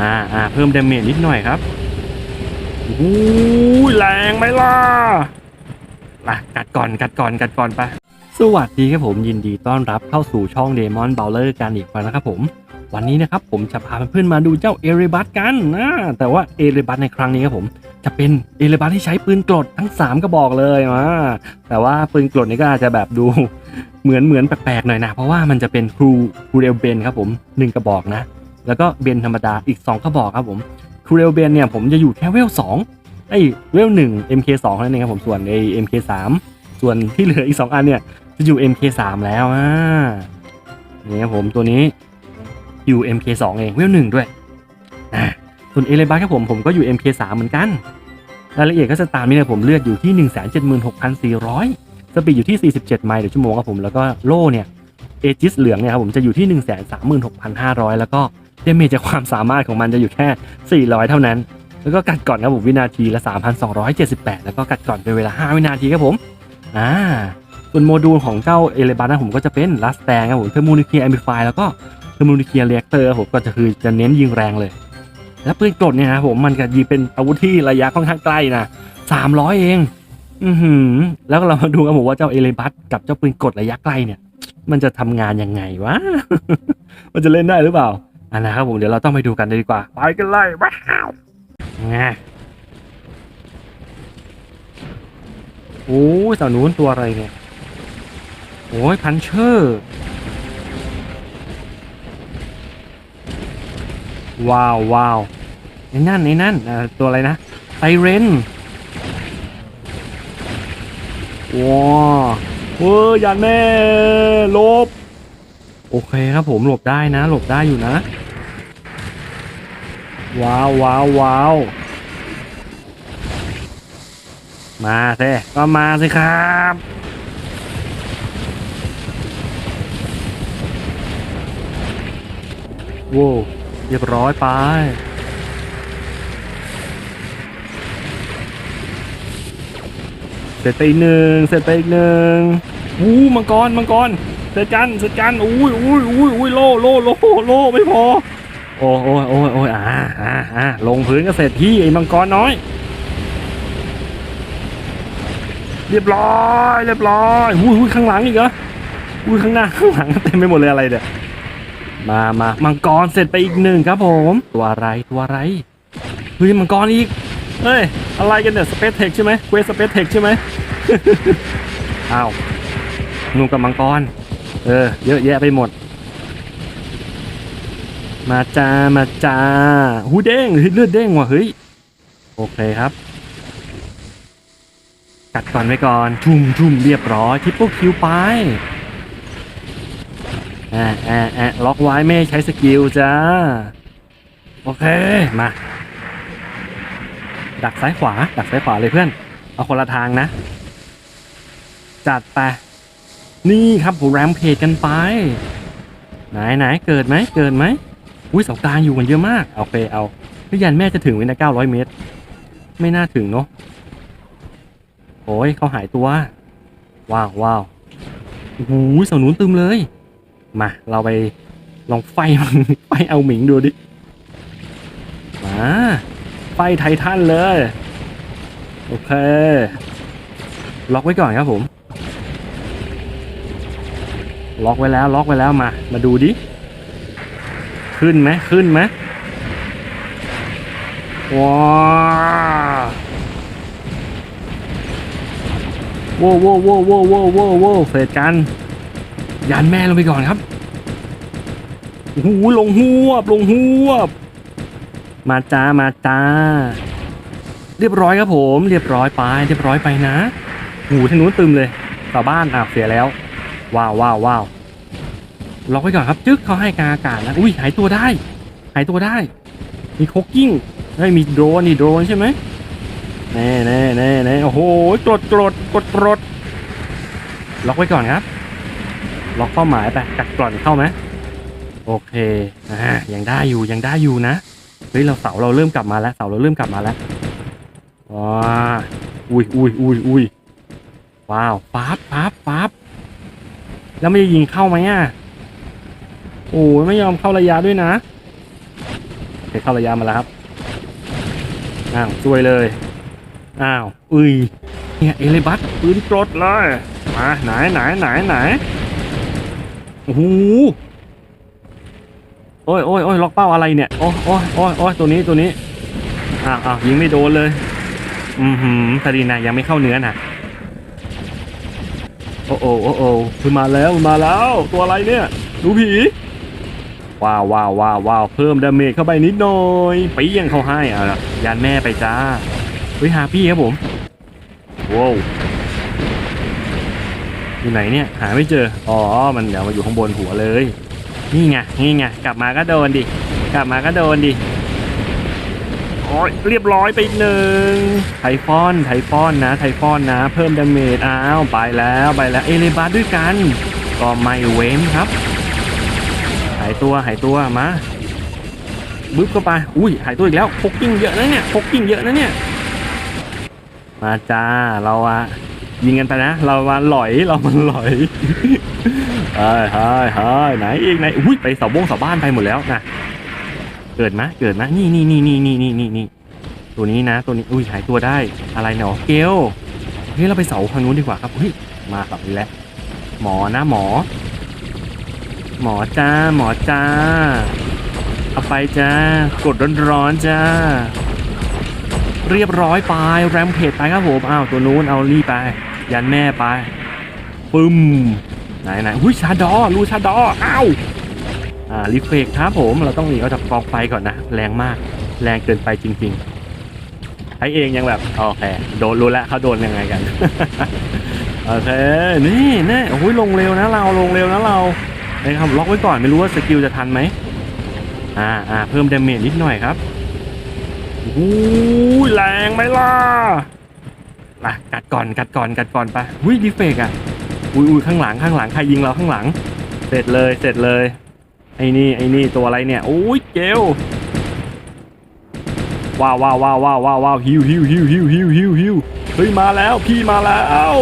อ่าอ่าเพิ่มดาเมจนิดหน่อยครับโอ้ยแรงไหมล่ะอะกัดก่อนกัดก่อนกัดก่อนไปสวัสดีครับผมยินดีต้อนรับเข้าสู่ช่องเดมอนเบลเลอร์กันอีกครั้งนะครับผม วันนี้นะครับผมจะพาเพื่อนๆมาดูเจ้าเอเรบัสกันนะแต่ว่าเอเรบัสในครั้งนี้ครับผมจะเป็นเอเรบัสที่ใช้ปืนกลดทั้ง 3 กระบอกเลยมาแต่ว่าปืนกลดนี่ก็อาจจะแบบดูเหมือนเหมือนแปลกๆหน่อยนะ เพราะว่ามันจะเป็นครูครูเรลเบนครับผมหนึ่งกระบอกนะ แล้วก็เบนธรรมดาอีก 2 กระบอกครับผมครูเรลเบนเนี่ยผมจะอยู่แค่เวล2ไอ้เวล1 MK2 เท่านั้นเองครับผมส่วนไอ้ MK3 ส่วนที่เหลืออีก 2 อันเนี่ยจะอยู่ MK3 แล้วอ่านี่ครับผมตัวนี้อยู่ MK2 เองเวล1ด้วยอ่าส่วนเอเลบัสครับผมผมก็อยู่ MK3 เหมือนกันรายละเอียดก็จะตามนี้เลยผมเลือดอยู่ที่ 176,400 สปีดอยู่ที่ 47 ไมล์ต่อชั่วโมงครับผมแล้วก็โล่เนี่ยเอจิสเหลืองเนี่ยครับผมจะอยู่ที่ 136,500 แล้วก็ เดเมจจากความสามารถของมันจะอยู่แค่ 400 เท่านั้น แล้วก็กัดก่อนครับผมวินาทีละ 3,278 แล้วก็กัดก่อนเป็นเวลา 5 วินาทีครับผมอ่าส่วนโมดูลของเจ้าเอเลบันะผมก็จะเป็นลัสแตงครับผมเทอร์โมนิเคียแอมพลิฟายแล้วก็เทอร์โมนิเคียเรียกเตอร์ผมก็จะคือจะเน้นยิงแรงเลย แล้วปืนกลดเนี่ยนะครับผมมันก็ยิงเป็นอาวุธที่ระยะค่อนข้างใกล้นะ300 เอง อือหือ แล้วเรามาดูกันผมว่าเจ้าเอเลบัสกับเจ้าปืนกดระยะไกลเนี่ย มันจะทำงานยังไงวะ มันจะเล่นได้หรือเปล่า อันนะครับผมเดี๋ยวเราต้องไปดูกันดีกว่า ไปกันเลยว้าวไงโอ้สาวนู้นตัวอะไรเนี่ยโอ้ยพันเชอร์ว้าวว้าวไอ้นั่นไอ้นั่นอ่าตัวอะไรนะไซเรนว้าวเว้ยอย่าแน่หลบ โอเคครับผมหลบได้นะ หลบได้อยู่นะ ว้าวว้าวว้าวมาเซ่ก็มาสิครับโว้วเรียบร้อยไปเสร็จไปอีกหนึ่งเสร็จไปอีกหนึ่งอู้มังกรมังกรเสร็จกันเสร็จกันอุ้ยอุ้ยอุ้ยอุ้ยโลโลโลโลไม่พอ โอ้โอ้โอ้โอ้อ่าอ่าอ่าลงพื้นก็เสร็จที่ไอ้มังกรน้อย เรียบร้อยเรียบร้อยอุ้ยอุ้ยข้างหลังอีกเหรออุ้ยข้างหน้าข้างหลังเต็มไปหมดเลยอะไรเนี่ยมามามังกรเสร็จไปอีกหนึ่งครับผมตัวอะไรตัวอะไรเฮ้ยมังกรอีกเฮ้ยอะไรกันเนี่ยสเปซเทคใช่ไหมเควสสเปซเทคใช่ไหมอ้าวหนูกับมังกรเออเยอะแยะไปหมด มาจ้ามาจ้าหูเด้งเฮ้ยเลือดเด้งว่ะเฮ้ยโอเคครับ กัดก่อนไว้ก่อนชุ่มชุ่มเรียบร้อยทิปเปิลคิวไปแอะแอะแอะล็อกไว้ไม่ให้ใช้สกิลจ้า โอเค มา ดักซ้ายขวา ดักซ้ายขวาเลยเพื่อน เอาคนละทางนะ จัดไป นี่ครับผมแรมเพจกันไป ไหนไหนเกิดไหมเกิดไหม อุ้ยเสากลางอยู่กันเยอะมากโอเคเอาพี่ยันแม่จะถึงไว้นะ900เมตร ไม่น่าถึงเนาะโอ้ยเขาหายตัว ว้าวว้าวโอ้โหเสาหนุนตึมเลย มา เราไปลองไฟมันไฟเอาหมิงดูดิ มาไฟไททันเลย โอเค ล็อกไว้ก่อนครับผม ล็อกไว้แล้วล็อกไว้แล้วมา มาดูดิ ขึ้นไหมขึ้นไหมว้าวโว้วโว้วโว้วโว้วโว้วโว้วโว้เฟดกันยันแม่ลงไปก่อนครับโอ้โหลงหัวบลงหัวบมาจ้ามาจ้า เรียบร้อยครับผม เรียบร้อยไป เรียบร้อยไปนะหูทางนู้นตึมเลยชาวบ้านอาบเสียแล้ว ว้าวว้าวว้าว ล็อกไว้ก่อนครับ จึ๊กเขาให้กลางอากาศนะอุ้ยหายตัวได้ หายตัวได้ มีโคกกิ้งเฮ้มีโดรนนี่โดรนใช่ไหมแน่แน่แน่แน่โอ้โหกดกดกดกดล็อกไว้ก่อนครับ ล็อกเป้าหมายไปกัดกร่อนเข้าไหมโอเคอ่ายังได้อยู่ยังได้อยู่นะเฮ้ยเราเสาเราเริ่มกลับมาแล้วเสาเราเริ่มกลับมาแล้วว้าอุ้ยอุ้ยอุ้ยอุ้ยว้าวปั๊บปั๊บปั๊บแล้วไม่ได้ยิงเข้าไหมอะ โอ้ยไม่ยอมเข้าระยะด้วยนะเคเข้าระยะมาแล้วครับ อ้าวช่วยเลย อ้าว อุ้ย เนี่ยเอเลบัสปืนกรดเลย มาไหนไหนไหนไหนโอ้โหโอ้ยโอ้ยโอ้ยล็อกเป้าอะไรเนี่ย โอ้ยโอ้ยโอ้ยโอ้ยตัวนี้ตัวนี้ อ้าวอ้าวยิงไม่โดนเลย อือหือตาดีนะยังไม่เข้าเนื้อน่ะโอ้โอ้โอ้โอ้คือมาแล้วมันมาแล้ว ตัวอะไรเนี่ย ดูผี ว้าวว้าวว้าวว้าวเพิ่มดาเมจเข้าไปนิดหน่อยไปยังเขาให้อะยานแม่ไปจ้าเฮ้ยหาพี่ครับผมว้าวอยู่ไหนเนี่ยหาไม่เจออ๋อมันเดี๋ยวมาอยู่ข้างบนหัวเลย นี่ไงนี่ไงกลับมาก็โดนดิกลับมาก็โดนดิโอ้ยเรียบร้อยไปหนึ่งไทฟอนไทฟอนนะไทฟอนนะ เพิ่มดาเมจอ้าวไปแล้วไปแล้วเอเลบัสด้วยกัน ก็ไม่เว้นครับายตัวหายตัวมาบึ๊บเข้าไปอุ้ยหายตัวอีกแล้วพกกิ้งเยอะนะเนี่ยพกกิ้งเยอะนะเนี่ยมาจ้าเราอะยิงกันไปนะ เรามาหลอยเรามันหลอยเฮ้ยเฮ้ยเฮ้ยไหนอีกไหนอุ้ยไปเสาบงเสาบ้านไปหมดแล้วนะเกิดมะเกิดมะนี่นี่นี่นี่นี่นี่นี่นี่ตัวนี้นะ ตัวนี้อุ้ยหายตัวได้อะไรเนาะเกลเฮ้ยเราไปเสาทางนู้นดีกว่าครับเฮ้ยมาแบบนี้แหละหมอนะหมอ หมอจ้า หมอจ้า เอาไปจ้า กดร้อนๆจ้า เรียบร้อยไป แรมเพจไปครับผมอ้าวตัวนู้นเอานี่ไป ยันแม่ไป ปึ้ม ไหนไหนหุ้ยชาดอรูชาดอ อ้าว อ่ารีเฟกครับผม เราต้องหนีออกจากกองไฟก่อนนะ แรงมาก แรงเกินไปจริง ๆ ไอเองยังแบบโอเค โดนรู้แล้วเขาโดนยังไงกันโอเค นี่แน่โอ้ยลงเร็วนะเรา ลงเร็วนะเรา นะครับล็อกไว้ก่อนไม่รู้ว่าสกิลจะทันไหมอ่าอ่าเพิ่มดาเมจนิดหน่อยครับโอ้ยแรงไหมล่ะอะกัดก่อนกัดก่อนกัดก่อนไปอุ้ยดีเฟกอะอุ้ยอุ้ยข้างหลังข้างหลังใครยิงเราข้างหลัง เสร็จเลยเสร็จเลยไอ้นี่ไอ้นี่ตัวอะไรเนี่ยโอ้ยเกลว้าวว้าวว้าวว้าวว้าวฮิวฮิวฮิวฮิวฮิวฮิวเฮ้ยมาแล้วพี่มาแล้วอ้าว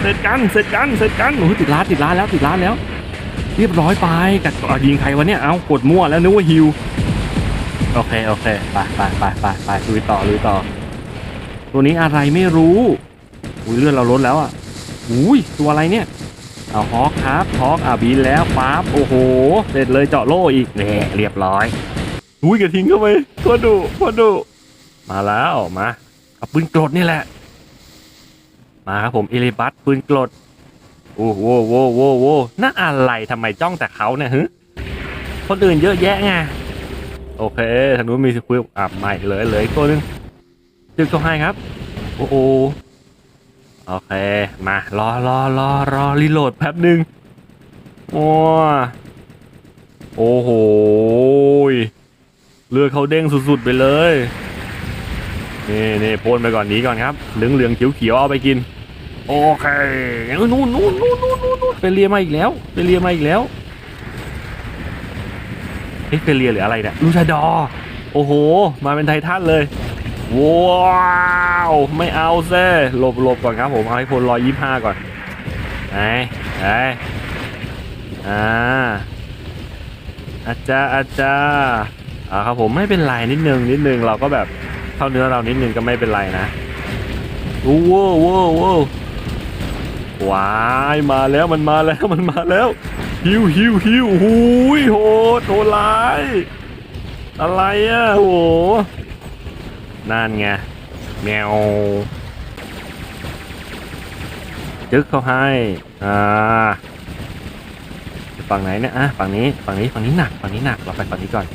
เสร็จกันเสร็จกันเสร็จกันโอ้โหติดร้านติดร้านแล้วติดร้านแล้ว เรียบร้อยไปกัดอ่ยิงใครวะเนี่ยเอากดมั่วแล้วนึกว่าฮิวโอเคโอเคไปไปไปไปไปลุยต่อลุยต่อ ตัวนี้อะไรไม่รู้อุ้ยเลือดเราลดแล้วอะอุ้ยตัวอะไรเนี่ยเอาฮอกครับฮอกอะบินแล้วปั๊บโอ้โห เสร็จเลยเจาะโล่อีกเน่เรียบร้อยอุ้ยกระทิงเข้าไปพอดุพอดุมาแล้วมาเอาปืนกรดนี่แหละ มาครับผมเอลิบัสปืนกรดโอ้โหโวโวโวน่าอะไรทำไมจ้องแต่เขาเนี่ยฮึคนอื่นเยอะแยะไงโอเคทางนู้นมีสกิลอะไม่เลยเลยตัวนึงจึงก็ให้ครับ โอ้โหโอเค มารอรอรอรอรีโหลดแป๊บหนึ่งโอ้โอ้โหเลือดเขาเด้งสุดๆไปเลยนี่นี่พ่นไปก่อนนี้ก่อนครับเหลืองเหลืองเขียวเขียวเอาไปกิน โอเคนู่นนู่นนู่นนู่นนู่นนู่นเฟเลียมาอีกแล้วเฟเลียมาอีกแล้วเอ๊ะเฟเลียหรืออะไรเนี่ยลูชาดอ โอ้โห มาเป็นไททันเลย ว้าว ไม่เอาเซ่หลบหลบก่อนครับผมเอาให้พลร้อยยี่ห้าก่อนไหนไหนอ่าอาจารย์อาจารย์อ่าครับผมไม่เป็นไรนิดนึงนิดนึงเราก็แบบเข้าเนื้อเรานิดนึงก็ไม่เป็นไรนะโอ้โหโว้โว้ ว้ายมาแล้วมันมาแล้วมันมาแล้วฮิวฮิวฮิวหูยโหดโหดร้ายอะไรอะโหนั่นไงแมวจึ๊กเขาให้อ่าฝั่งไหนเนี่ยอะฝั่งนี้ฝั่งนี้ฝั่งนี้หนักฝั่งนี้หนักเราไปฝั่งนี้ก่อน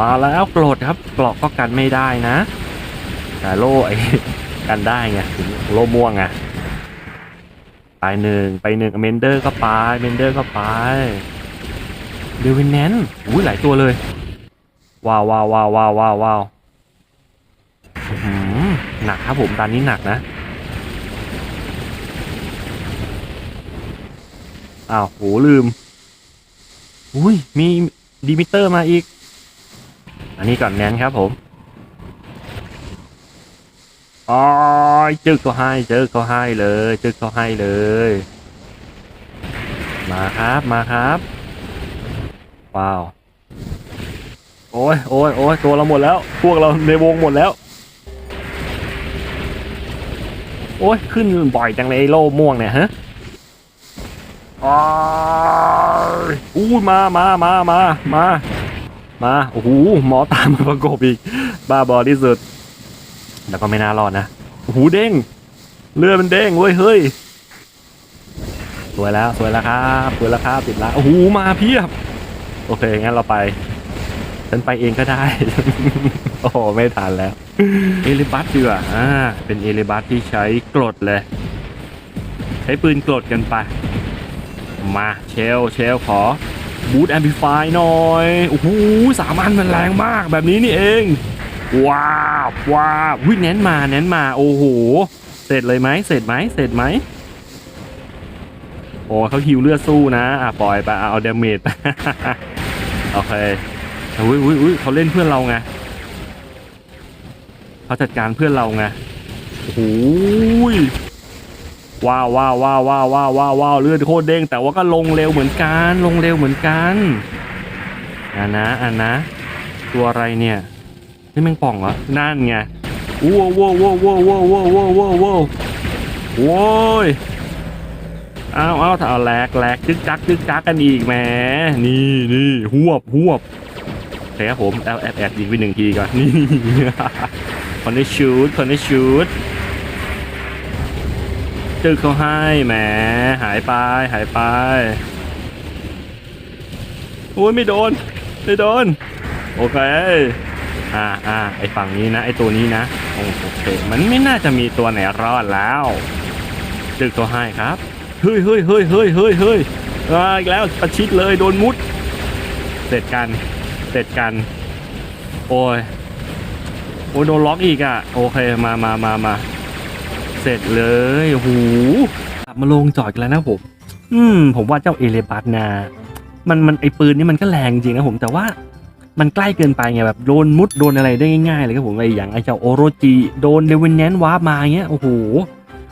มาแล้วโกรธครับกรอกก็กันไม่ได้นะแต่โล่ไอ้กันได้ไงถึงโล่ม่วงไง ไปหนึ่งไปหนึ่งเมนเดอร์ก็ไปเมนเดอร์ก็ไปเดวินแนนอุ้ยหลายตัวเลย ว้าวว้าวว้าวว้าวว้าววาวอื้อหือหนักครับผมตอนนี้หนักนะอ้าวโหลืม อุ้ยมีดิมิเตอร์มาอีก อันนี้ก่อนแนนครับผม อ๋อจึกก็ให้จึกก็ให้เลยจึกก็ให้เลย มาครับมาครับว้าวโอ้ยโอ้ยโอ้ยตัวเราหมดแล้ว พวกเราในวงหมดแล้ว โอ้ยขึ้นบ่อยจังเลยโล่ม่วงเนี่ยฮะอ้ยอู้มามามามามามาโอ้โหหมอตามมาประกบอีก บ้าบอที่สุด แล้วก็ไม่น่ารอดนะโอ้โหเด้ง เลือดมันเด้งเว้ยเฮ้ยสวยแล้วสวยแล้วครับสวยแล้วครับติดละโอ้โหมาเพียบ โอเคงั้นเราไปฉันไปเองก็ได้ โอ้โหไม่ทันแล้ว เอลิบัสดีกว่าอ่า เป็นเอลิบัสที่ใช้กรดเลย ใช้ปืนกรดกันไป มาเชลเชลขอบูทแอมพลิฟายหน่อย โอ้โหสามอันมันแรงมากแบบนี้นี่เอง ว้าวว้าววิเน้นมาเน้นมาโอ้โหเสร็จเลยไหมเสร็จไหมเสร็จไหมโอ้เขาฮิวเลือดสู้นะอะปล่อยไปเอาเดเมจโอเคอุ้ยอุ้ยอุ้ยเขาเล่นเพื่อนเราไงเขาจัดการเพื่อนเราไงโอ้โหยว้าวว้าวว้าวว้าวว้าวว้าววาวเลือดโคตรเด้งแต่ว่าก็ลงเร็วเหมือนกันลงเร็วเหมือนกันอ่านะอ่านะ ตัวอะไรเนี่ย นี่แมงป่องเหรอ นั่นไงว้าวว้าวว้าวว้าวว้าวว้าวว้าวว้าวว้าวโว้ยอ้าวอ้าถ้าเอาแหลกแหลกจึกจักจึกจักกันอีกแหมนี่นี่หวบหวบโอเคครับผมแอบแอบแอบยิงไปหนึ่งทีก่อนนี่คนได้ชูดคนได้ชูดจึกเขาให้แหมหายไปหายไปโอ้ยไม่โดน ไม่โดน โอเค อ่าอ่าไอฝั่งนี้นะ ไอตัวนี้นะโอเคมันไม่น่าจะมีตัวไหนรอดแล้วจึกเขาให้ครับเฮ้ยเฮ้ยเฮ้ยเฮ้ยเฮ้ยเฮ้ยอีกแล้วประชิดเลยโดนมุด เสร็จกันเสร็จกัน โอ้ยโอ้ยโดนล็อกอีกอะ โอเคมามามามาเสร็จเลยโอ้โหกลับมาลงจอดกันแล้วนะผม อืม ผมว่าเจ้าเอเลบัสนามันมันไอปืนนี่มันก็แรงจริงนะผมแต่ว่า มันใกล้เกินไปไงแบบโดนมุดโดนอะไรได้ง่ายๆเลยครับผมไออย่างไอเจ้าโอโรจิโดนเดวินแนนวาร์ปมาเงี้ยโอ้โห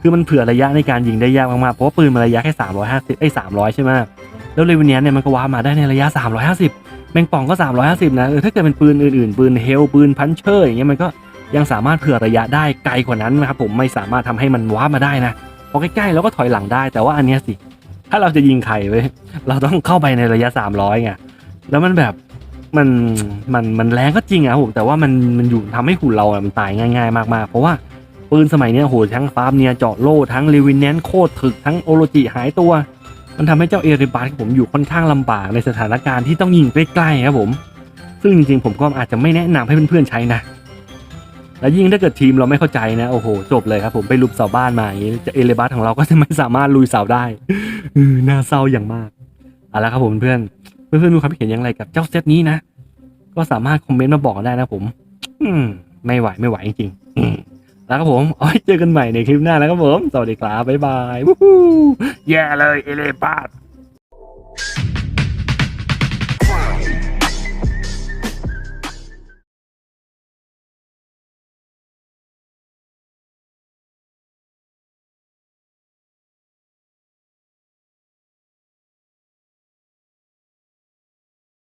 คือมันเผื่อระยะในการยิงได้ยากมากๆเพราะว่าปืนมันระยะแค่350ไอ้300 ใช่ไหมแล้วเลเวเนียเนี่ยมันก็ว้ามาได้ในระยะ 350 แมงป่องก็ 350 นะเออถ้าเกิดเป็นปืนอื่นๆปืนเฮลปืนพันเชอร์อย่างเงี้ยมันก็ยังสามารถเผื่อระยะได้ไกลกว่านั้นนะครับผมไม่สามารถทำให้มันว้ามาได้นะพอใกล้ๆเราก็ถอยหลังได้แต่ว่าอันเนี้ยสิ ถ้าเราจะยิงใครเว้ยเราต้องเข้าไปในระยะ 300ไงแล้วมันแบบ มันมันมันแรงก็จริงอะผมแต่ว่ามันมันอยู่ทำให้หุ่นเราอะมันตายง่าย ๆ มากๆ เพราะว่าปืนสมัยเนี้ยโหทั้งฟาร์มเนียเจาะโล่ทั้งรีวินแนนโคตรถึกทั้งโอโรจิหายตัว มันทำให้เจ้าเอริบัสผมอยู่ค่อนข้างลำบากในสถานการณ์ที่ต้องยิงใกล้ๆครับผม ซึ่งจริงๆผมก็อาจจะไม่แนะนำให้เพื่อนๆใช้นะและยิ่งถ้าเกิดทีมเราไม่เข้าใจนะโอ้โหจบเลยครับผมไปลุมเสาบ้านมาอย่างนี้จ้าเอริบัสของเราก็จะไม่สามารถลุยเสาได้น่าเศร้าอย่างมากเอาละครับผมเพื่อน เพื่อนๆมีความคิดเห็นอย่างไรกับเจ้าเซตนี้นะ ก็สามารถคอมเมนต์มาบอกกันได้นะผม อืม ไม่ไหวไม่ไหวจริงๆแล้วครับผมเอาเจอกันใหม่ในคลิปหน้าแล้วครับผม สวัสดีครับ บ๊ายบายวู้ฮู้แย่เลยเอเลปาด